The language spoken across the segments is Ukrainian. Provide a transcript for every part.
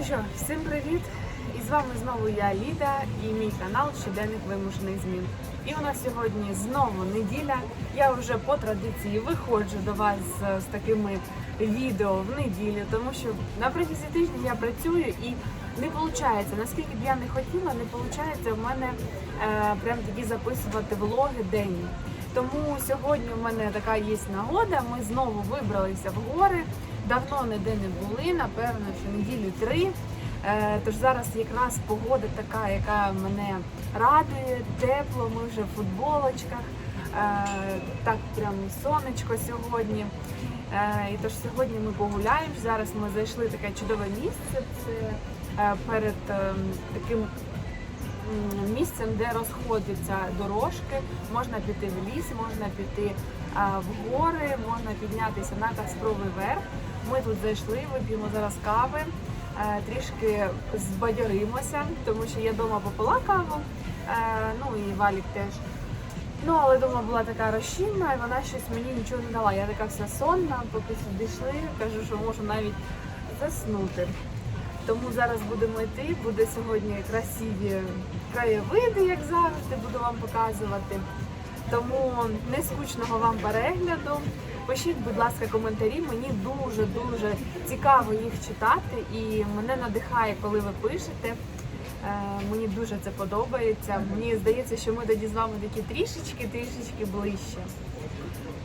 Ну що, всім привіт! І з вами знову я Ліда і мій канал Щоденник вимушених змін. І у нас сьогодні знову неділя. Я вже по традиції виходжу до вас з, з такими відео в неділю, тому що на протязі тижня я працюю і не виходить, наскільки б я не хотіла, не виходить в мене е, прям такі записувати влоги денні. Тому сьогодні в мене така є нагода. Ми знову вибралися в гори. Давно ніде не були, напевно, що неділю три. Е, Тож зараз якраз погода така, яка мене радує, тепло, ми вже в футболочках. Е, Так прям сонечко сьогодні. Е, І тож сьогодні ми погуляємо. Зараз ми зайшли в таке чудове місце. Це перед таким місцем, де розходяться дорожки. Можна піти в ліс, можна піти в гори, можна піднятися на Каспровий верх. Ми тут зайшли, вип'ємо зараз кави, е, трішки збадьоримося, тому що я вдома попила каву, е, ну і валік теж. Ну, але вдома була така розчинна, і вона щось мені нічого не дала. Я така вся сонна, поки сюди йшли, кажу, що можу навіть заснути. Тому зараз будемо йти. Буде сьогодні красиві краєвиди, як завжди, буду вам показувати. Тому не скучного вам перегляду. Пишіть, будь ласка, коментарі. Мені дуже дуже цікаво їх читати, і мене надихає, коли ви пишете. Е, Мені дуже це подобається. Мені здається, що ми тоді з вами такі трішечки, трішечки ближче.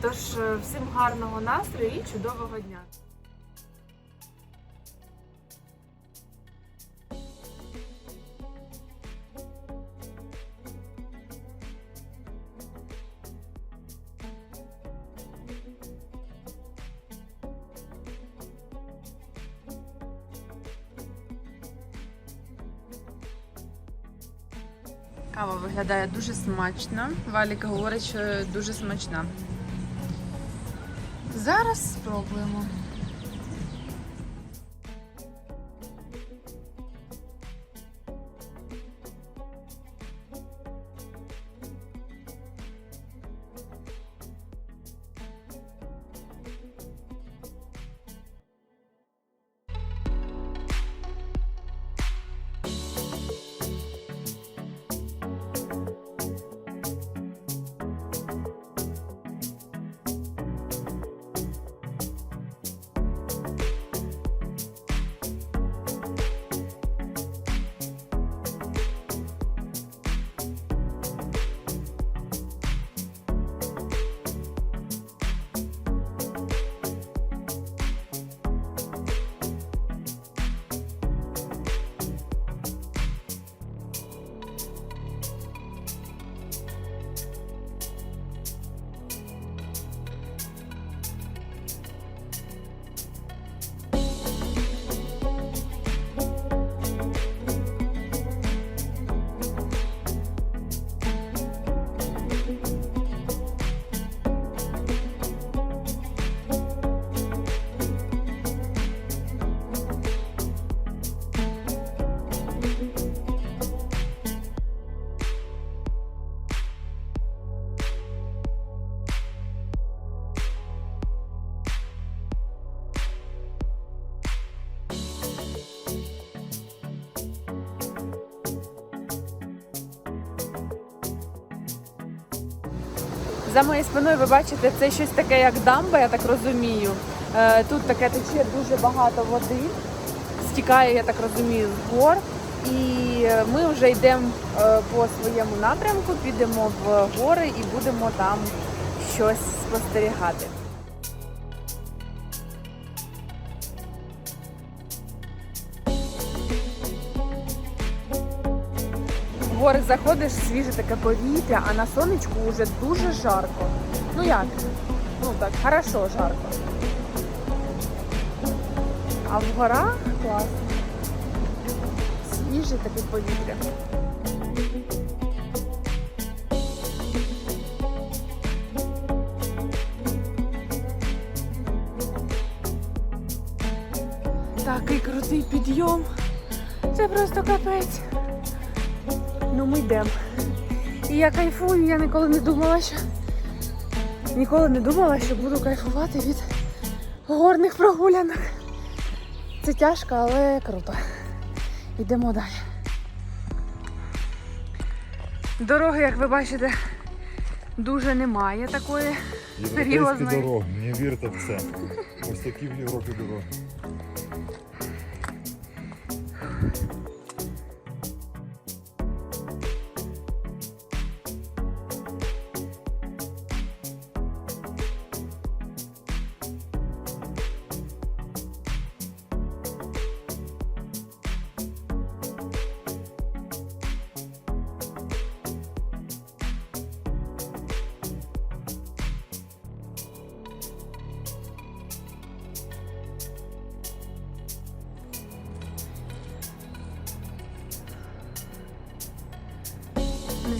Тож е, всім гарного настрою і чудового дня. Виглядає дуже смачно. Валік говорить, що дуже смачна. Зараз спробуємо. За моєю спиною ви бачите, це щось таке, як дамба, я так розумію. Е, Тут таке тече дуже багато води, стікає, я так розумію, з гор. І ми вже йдемо е, по своєму напрямку, підемо в гори і будемо там щось спостерігати. Заходиш, свіже таке повітря, а на сонечку вже дуже жарко. Ну як? Ну так, хорошо жарко. А в горах класно. Свіже таке повітря. Такий крутий підйом. Це просто капець. Ну ми йдемо. І я кайфую, я ніколи не думала, що ніколи не думала, що буду кайфувати від горних прогулянок. Це тяжко, але круто. Йдемо далі. Дороги, як ви бачите, дуже немає такої. Європейські Серйозно? дороги, не вірте в це. Ось такі в Європі дороги.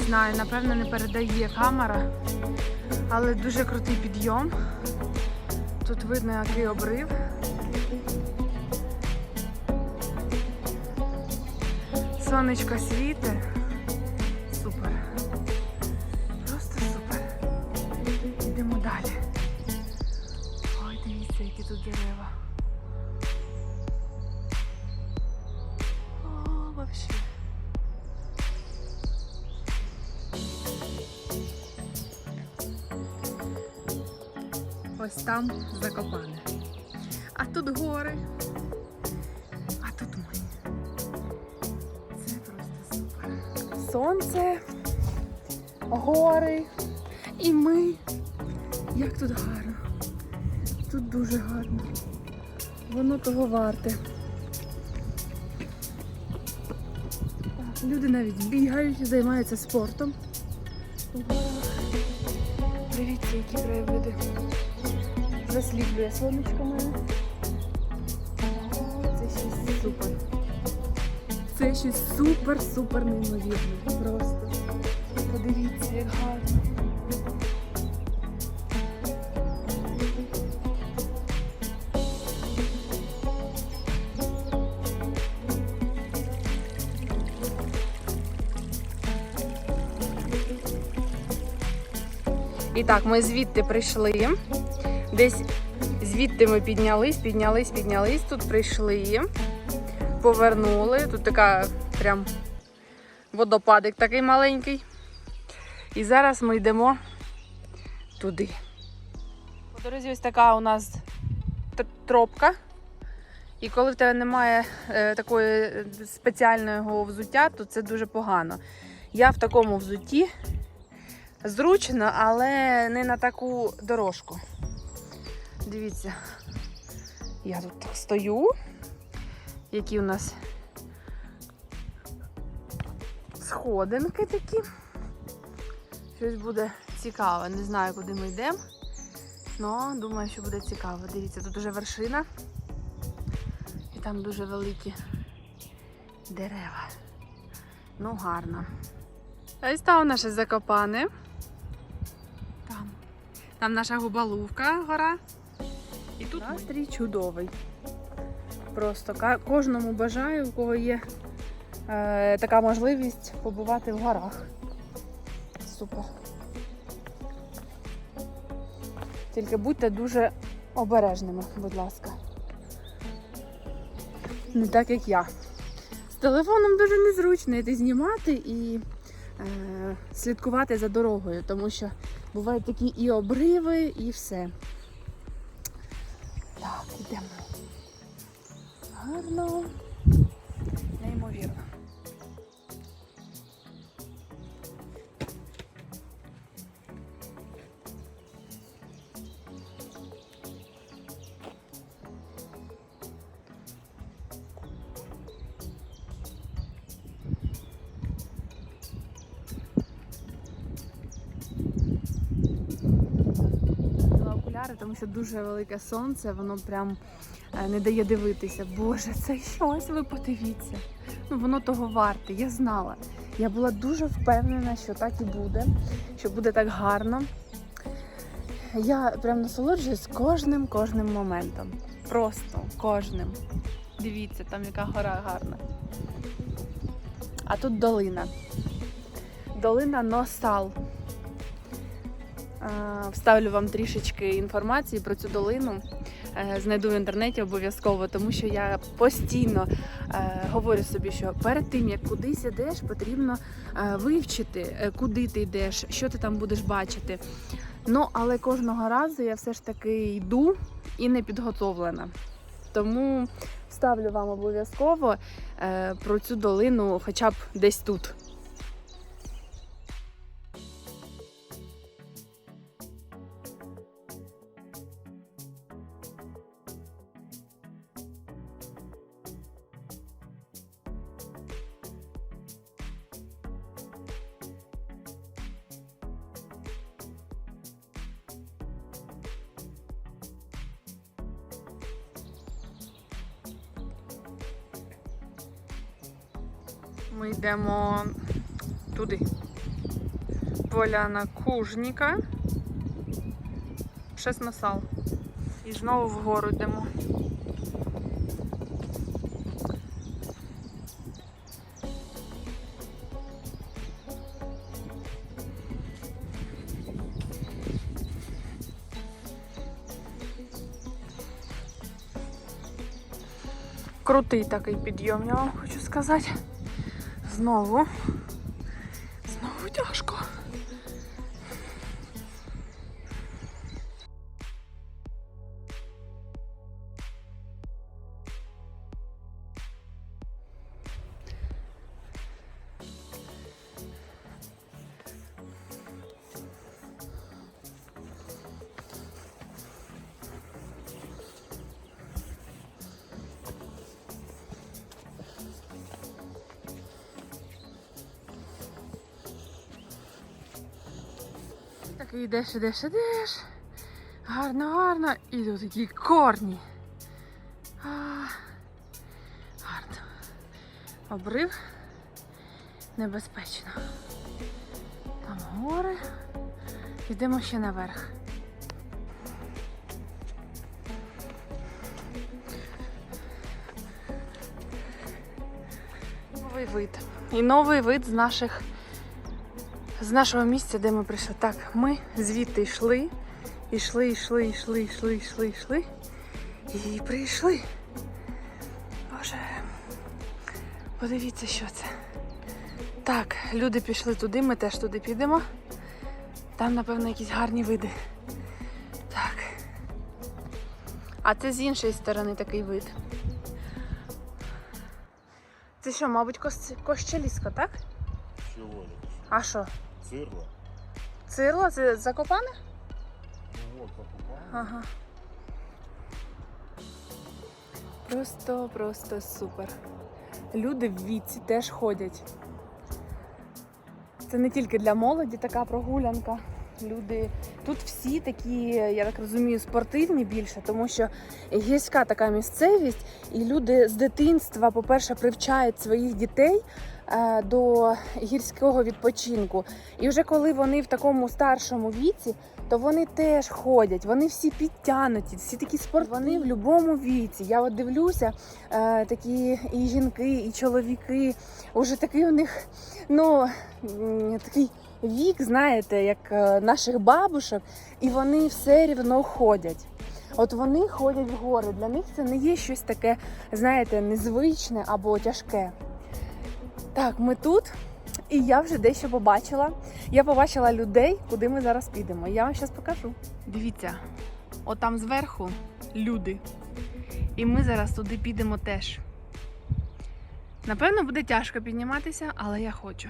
Знаю, напевно, не передає камера, але дуже крутий підйом. Тут видно, який обрив. Сонечко світить. Там закопане. А тут гори. А тут ми. Це просто супер. Сонце, гори і ми. Як тут гарно. Тут дуже гарно. Воно того варте. Люди навіть бігають, займаються спортом. Дивіться, які краєвиди. Засліплює сонечко мене. Це щось супер. Це щось супер-супер неймовірне. Просто. Подивіться, як гарно. І так, ми звідти прийшли. Десь звідти ми піднялись, піднялись, піднялись. Тут прийшли, повернули. Тут така прям водопадик такий маленький. І зараз ми йдемо туди. По дорозі ось така у нас тропка. І коли в тебе немає е, такої е, спеціального взуття, то це дуже погано. Я в такому взутті зручно, але не на таку дорожку. Дивіться, я тут стою. Які у нас сходинки такі. Щось буде цікаве. Не знаю, куди ми йдемо. але думаю, що буде цікаво. Дивіться, тут уже вершина. І там дуже великі дерева. Ну, гарно. Ось там наше закопане. Там. Там наша губалувка гора. Настрій чудовий. Просто кожному бажаю, у кого є е, така можливість побувати в горах. Супер. Тільки будьте дуже обережними, будь ласка. Не так, як я. З телефоном дуже незручно йти знімати і е, слідкувати за дорогою, тому що бувають такі і обриви, і все. Йдемо. Гарно. Неймовірно. Що дуже велике сонце, воно прям е, не дає дивитися. Боже, це щось, ви подивіться. Ну, воно того варте, я знала. Я була дуже впевнена, що так і буде, що буде так гарно. Я прям насолоджуюсь кожним кожним моментом. Просто кожним. Дивіться, там яка гора гарна. А тут долина. Долина Носал. Е, Вставлю вам трішечки інформації про цю долину. Е, Знайду в інтернеті обов'язково, тому що я постійно е, говорю собі, що перед тим як кудись ідеш, потрібно вивчити, куди ти йдеш, що ти там будеш бачити. Ну, але кожного разу я все ж таки йду і не підготовлена. Тому вставлю вам обов'язково про цю долину, хоча б десь тут. Поляна Кужніка. Шесмасал. І знову вгору йдемо. Крутий такий підйом, я вам хочу сказати. Знову Так йдеш, ідеш, ідеш. Гарно, гарно. І тут такі корні. А, гарно. Обрив. Небезпечно. Там гори. Йдемо ще наверх. Новий вид. І новий вид з наших з нашого місця, де ми прийшли. Так, ми звідти йшли, йшли, йшли, йшли, йшли, йшли, йшли. І прийшли. Боже. Подивіться, що це. Так, люди пішли туди, ми теж туди підемо. Там, напевно, якісь гарні види. Так. А це з іншої сторони такий вид. Це що, мабуть, кос... кощеліска, так? Чого? А що? Цирла? Цирло? Це закопане? Ну от, Закопане. Ага. Просто, просто супер. Люди в віці теж ходять. Це не тільки для молоді така прогулянка. Люди тут всі такі, я так розумію, спортивні більше, тому що гірська така місцевість, і люди з дитинства, по-перше, привчають своїх дітей е, до гірського відпочинку. І вже коли вони в такому старшому віці, то вони теж ходять, вони всі підтянуті, всі такі спортивні. Вони в будь-якому віці. Я от дивлюся, е, такі і жінки, і чоловіки. Уже такий у них, ну такий вік, знаєте, як е, наших бабушок, і вони все рівно ходять. От вони ходять в гори. Для них це не є щось таке, знаєте, незвичне або тяжке. Так, ми тут, і я вже дещо побачила. Я побачила людей, куди ми зараз підемо. Я вам зараз покажу. Дивіться, от там зверху люди. І ми зараз туди підемо теж. Напевно, буде тяжко підніматися, але я хочу.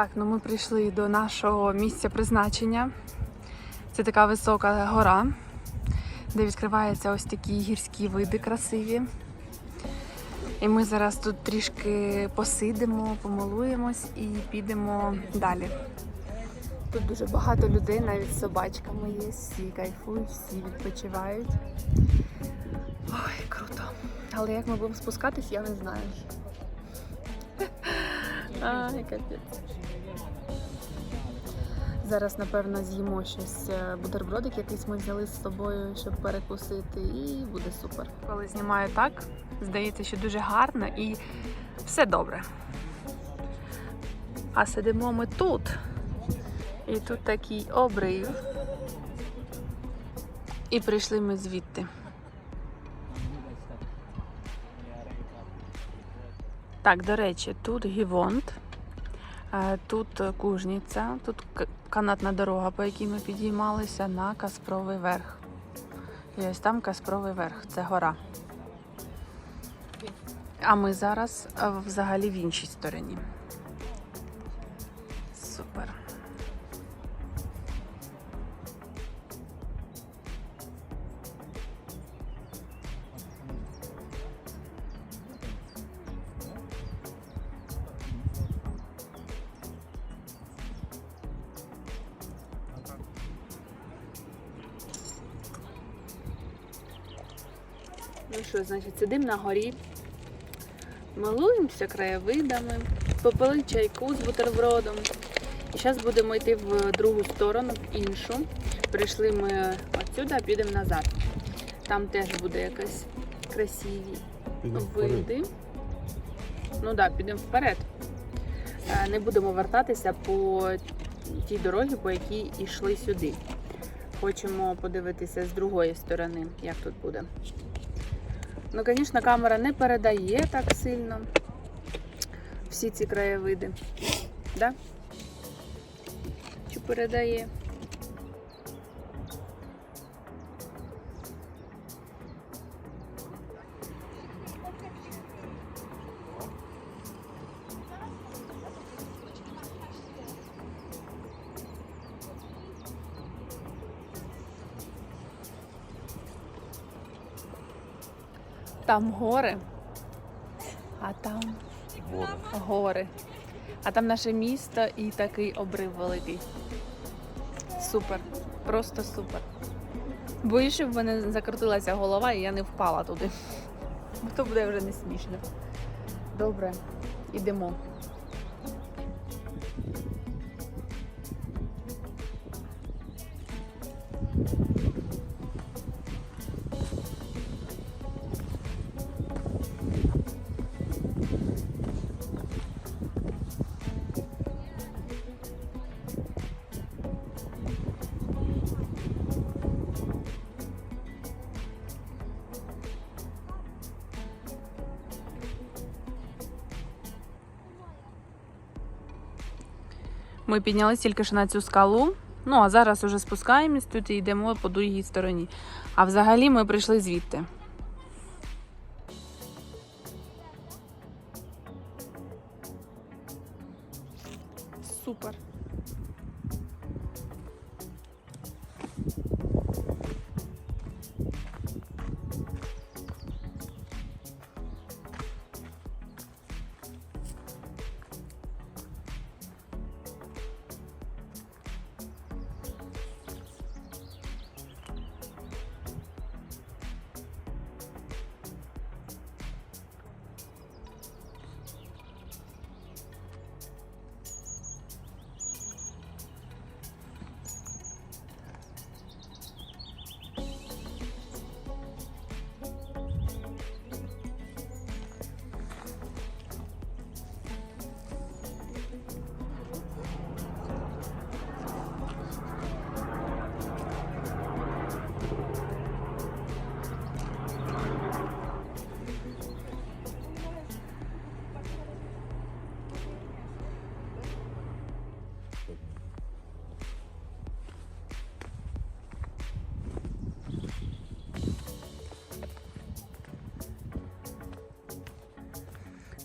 Так, ну ми прийшли до нашого місця призначення. Це така висока гора, де відкриваються ось такі гірські види красиві. І ми зараз тут трішки посидимо, помилуємось і підемо далі. Тут дуже багато людей, навіть з собачками є, всі кайфують, всі відпочивають. Ой, круто. Але як ми будемо спускатись, я не знаю. Ай, капець. Зараз, напевно, з'їмо щось е, бутербродик, якийсь ми взяли з собою, щоб перекусити, і буде супер. Коли знімаю так, здається, що дуже гарно і все добре. А сидимо ми тут. І тут такий обрив. І прийшли ми звідти. Так, до речі, тут Гівонт, тут Кужниця, тут канатна дорога, по якій ми підіймалися на Каспровий верх. І ось там Каспровий верх, це гора. А ми зараз е, взагалі в іншій стороні. Що, сидимо на горі, милуємося краєвидами, попили чайку з бутербродом. І зараз будемо йти в другу сторону, в іншу. Прийшли ми отсюди, а підемо назад. Там теж буде якась красиві види. Ну так, да, підемо вперед. Е, Не будемо вертатися по тій дорозі, по якій йшли сюди. Хочемо подивитися з другої сторони, як тут буде. Ну, звісно, камера не передає так сильно всі ці краєвиди. Да? Чи передає? Там гори, а там Гори. гори. А там наше місто і такий обрив великий. Супер. Просто супер. Боюсь, щоб в мене закрутилася голова і я не впала туди. Бо то буде вже не смішно. Добре, ідемо. Ми піднялися тільки що на цю скалу. Ну, а зараз уже спускаємось тут і йдемо по другій стороні. А взагалі ми прийшли звідти.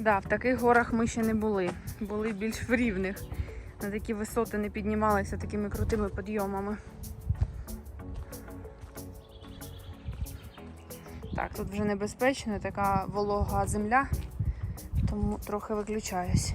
Да, в таких горах ми ще не були. Були більш в рівних. На такі висоти не піднімалися такими крутими підйомами. Так, тут вже небезпечно, така волога земля, тому трохи виключаюсь.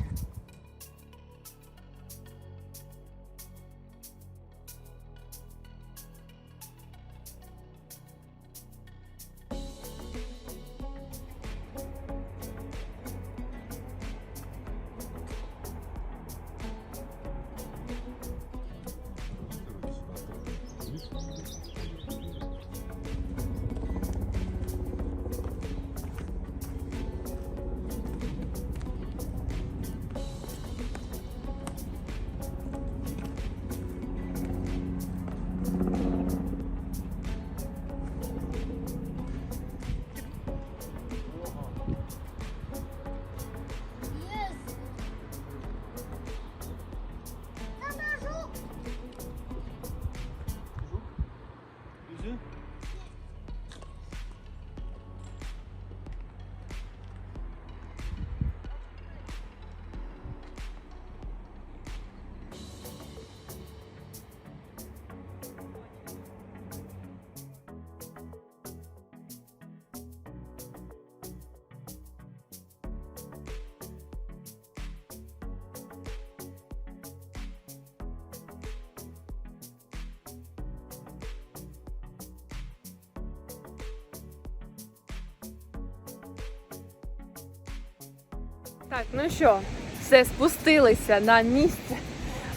Так, ну що, все спустилися на місце,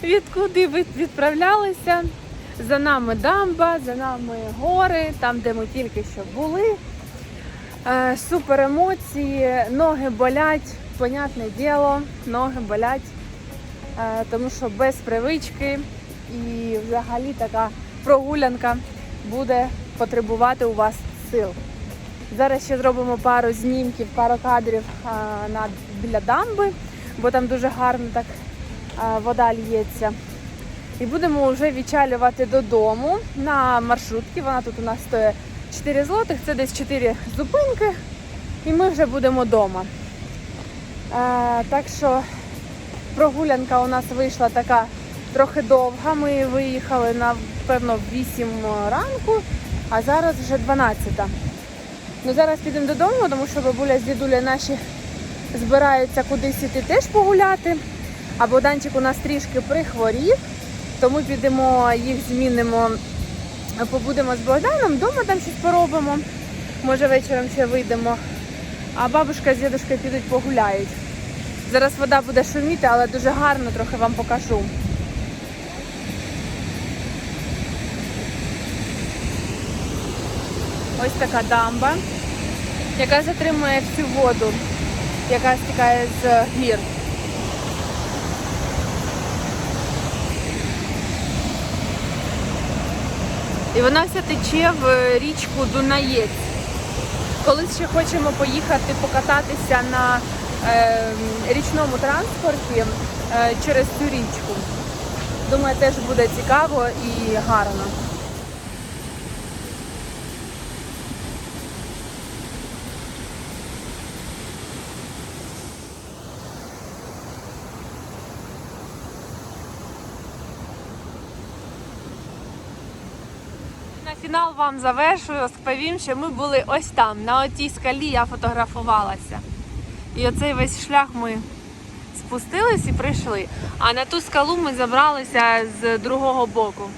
відкуди ви відправлялися. За нами дамба, за нами гори, там, де ми тільки що були. Е, супер емоції, ноги болять, понятне діло, ноги болять, е, тому що без привички і взагалі така прогулянка буде потребувати у вас сил. Зараз ще зробимо пару знімків, пару кадрів а, на, біля дамби, бо там дуже гарно так вода лється. І будемо вже відчалювати додому на маршрутці. Вона тут у нас стоїть 4 злотих, це десь 4 зупинки, і ми вже будемо вдома. так що прогулянка у нас вийшла така трохи довга. Ми виїхали напевно в 8 ранку, а зараз вже 12. Ну зараз підемо додому, тому що бабуля з дідуля наші збираються кудись іти теж погуляти. А Богданчик у нас трішки прихворів, тому підемо їх змінимо, побудемо з Богданом, вдома там щось поробимо. Може вечором ще вийдемо. А бабушка з дідушкою підуть погуляють. Зараз вода буде шуміти, але дуже гарно трохи вам покажу. Ось така дамба, яка затримує всю воду, яка стікає з гір. І вона вся тече в річку Дунаєць. Колись ще хочемо поїхати покататися на е, річному транспорті е, через цю річку. Думаю, теж буде цікаво і гарно. На вам завершую, розповім, що ми були ось там, на отій скалі я фотографувалася. І оцей весь шлях ми спустились і прийшли. А на ту скалу ми забралися з другого боку.